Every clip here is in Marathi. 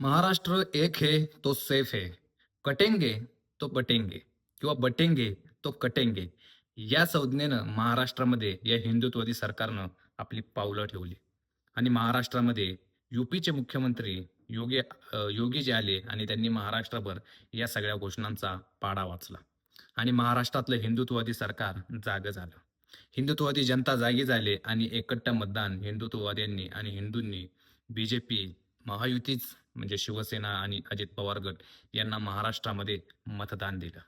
महाराष्ट्र एक है तो सेफ है. कटेंगे तो बटेंगे. किंवा बटेंगे तो कटेंगे. या संज्ञेनं महाराष्ट्रामध्ये या हिंदुत्ववादी सरकारनं आपली पावलं ठेवली. आणि महाराष्ट्रामध्ये युपीचे मुख्यमंत्री योगी योगी जे आले आणि त्यांनी महाराष्ट्रभर या सगळ्या घोषणांचा पाडा वाचला. आणि महाराष्ट्रातलं हिंदुत्ववादी सरकार जाग झालं. हिंदुत्ववादी जनता जागी झाले आणि एकट्टा मतदान हिंदुत्ववाद्यांनी आणि हिंदूंनी बीजेपी महायुतीच म्हणजे शिवसेना आणि अजित पवार गट यांना महाराष्ट्रामध्ये मतदान दिलं.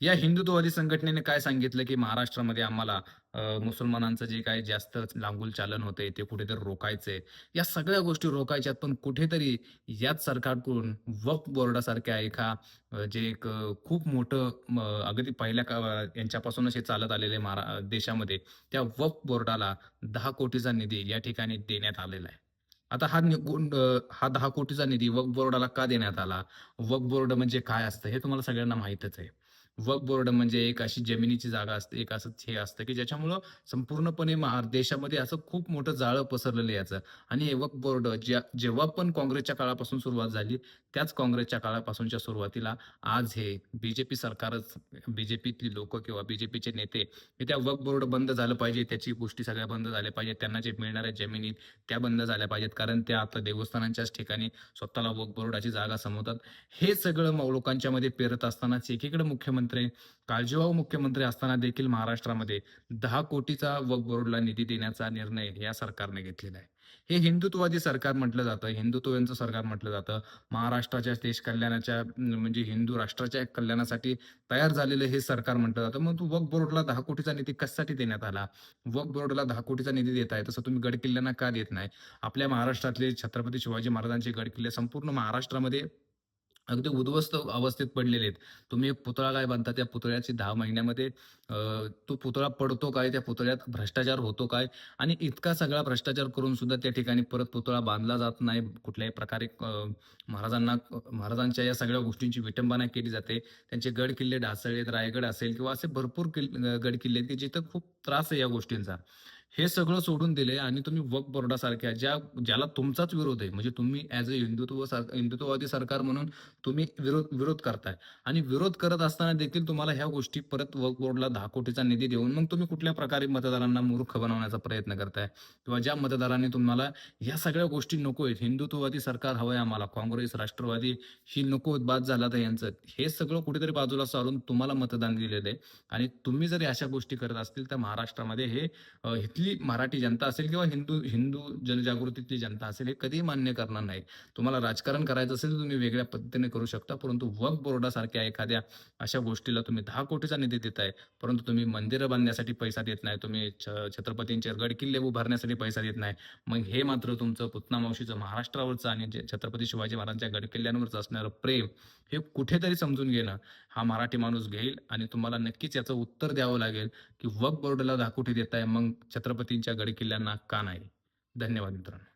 या हिंदुत्ववादी संघटनेने काय सांगितलं की महाराष्ट्रामध्ये आम्हाला मुसलमानांचं जे काय जास्त लांगुल चालन होते ते कुठेतरी रोखायचंय या सगळ्या गोष्टी रोखायच्यात पण कुठेतरी याच सरकारकडून वक्फ बोर्डासारख्या एका जे एक खूप मोठं अगदी पहिल्या का यांच्यापासूनच हे चालत आलेले महारा देशामध्ये त्या वक्फ बोर्डाला दहा कोटीचा निधी या ठिकाणी देण्यात आलेला आहे. आता हा नि- हा दहा कोटीचा निधी वक्फ बोर्डाला का देण्यात आला? वक्फ बोर्ड म्हणजे काय असतं हे तुम्हाला सगळ्यांना माहीतच आहे. वर्क बोर्ड म्हणजे एक अशी जमिनीची जागा असते एक असं हे असतं की ज्याच्यामुळं संपूर्णपणे देशामध्ये असं खूप मोठं जाळं पसरलेलं आहे याचं. आणि हे वक बोर्ड ज्या जेव्हा पण काँग्रेसच्या काळापासून सुरुवात झाली त्याच काँग्रेसच्या काळापासूनच्या सुरुवातीला आज हे बीजेपी सरकारच बीजेपीतली लोक किंवा बीजेपीचे नेते हे त्या वक बोर्ड बंद झालं पाहिजे त्याची गोष्टी सगळ्या बंद झाल्या पाहिजेत त्यांना जे मिळणाऱ्या जमिनी त्या बंद झाल्या पाहिजेत कारण त्या आता देवस्थानांच्याच ठिकाणी स्वतःला वक बोर्डाची जागा समवतात हे सगळं लोकांच्या मध्ये पेरत असतानाच एकीकडे मुख्यमंत्री काळजीवाहू मुख्यमंत्री असताना देखील महाराष्ट्रामध्ये दहा कोटीचा वक बोर्डला निधी देण्याचा निर्णय या सरकारने घेतलेला आहे. हे हिंदुत्ववादी सरकार म्हटलं जातं हिंदुत्वाचं सरकार म्हटलं जातं. महाराष्ट्राच्या देश कल्याणाच्या म्हणजे हिंदू राष्ट्राच्या कल्याणासाठी तयार झालेलं हे सरकार म्हटलं जातं. मग वक बोर्डला दहा कोटीचा निधी कशासाठी देण्यात आला? वक बोर्डला दहा कोटीचा निधी देत आहे तसं तुम्ही गड किल्ल्यांना का देत नाही? आपल्या महाराष्ट्रातले छत्रपती शिवाजी महाराजांचे गड किल्ले संपूर्ण महाराष्ट्रामध्ये अगदी उद्ध्वस्त अवस्थेत पडलेले आहेत. तुम्ही एक पुतळा काय बांधता? त्या पुतळ्याची दहा महिन्यामध्ये तो पुतळा पडतो काय? त्या पुतळ्यात भ्रष्टाचार होतो काय? आणि इतका सगळा भ्रष्टाचार करून सुद्धा त्या ठिकाणी परत पुतळा बांधला जात नाही. कुठल्याही प्रकारे महाराजांना महाराजांच्या या सगळ्या गोष्टींची विटंबना केली जाते. त्यांचे गड किल्ले ढासळलेत रायगड असेल किंवा असे भरपूर किल्ले गड किल्ले आहेत की जिथं खूप त्रास आहे या गोष्टींचा. हे सगळं सोडून दिले आणि तुम्ही वक बोर्डासारख्या ज्या ज्याला तुमचाच विरोध आहे म्हणजे तुम्ही ऍज अ हिंदुत्व हिंदुत्ववादी सरकार म्हणून तुम्ही विरोध विरोध करताय. आणि विरोध करत असताना देखील तुम्हाला ह्या गोष्टी परत वक बोर्डला दहा कोटीचा निधी देऊन मग तुम्ही कुठल्या प्रकारे मतदारांना मूर्ख बनवण्याचा प्रयत्न करताय? किंवा ज्या मतदारांनी तुम्हाला या सगळ्या गोष्टी नको आहेत हिंदुत्ववादी सरकार हवंय आम्हाला काँग्रेस राष्ट्रवादी ही नको बाद झाला तर यांचं. हे सगळं कुठेतरी बाजूला सारून तुम्हाला मतदान दिलेलं आहे. आणि तुम्ही जरी अशा गोष्टी करत असतील तर महाराष्ट्रामध्ये हे इथली इथली मराठी जनता असेल किंवा हिंदू हिंदू जनजागृतीतली जनता असेल हे कधीही मान्य करणार नाही तुम्हाला राजकारण करायचं असेल तर तुम्ही वेगळ्या पद्धतीने करू शकता परंतु वक बोर्डासारख्या एखाद्या अशा गोष्टीला तुम्ही दहा कोटीचा निधी आहे परंतु तुम्ही मंदिरं बांधण्यासाठी पैसा देत नाही तुम्ही छ- छत्रपतींचे गड किल्ले उभारण्यासाठी पैसा देत नाही मग हे मात्र तुमचं पुतना मावशीचं महाराष्ट्रावरचं आणि जे छत्रपती शिवाजी महाराजांच्या गड किल्ल्यांवरचं असणारं प्रेम हे कुठेतरी समजून घेणं हा मराठी माणूस घेईल आणि तुम्हाला नक्कीच याचं उत्तर द्यावं लागेल की वक बोर्डला दहा कोटी देत आहे मग छत्रपतींच्या गडकिल्ल्यांना का नाही? धन्यवाद मित्रांनो.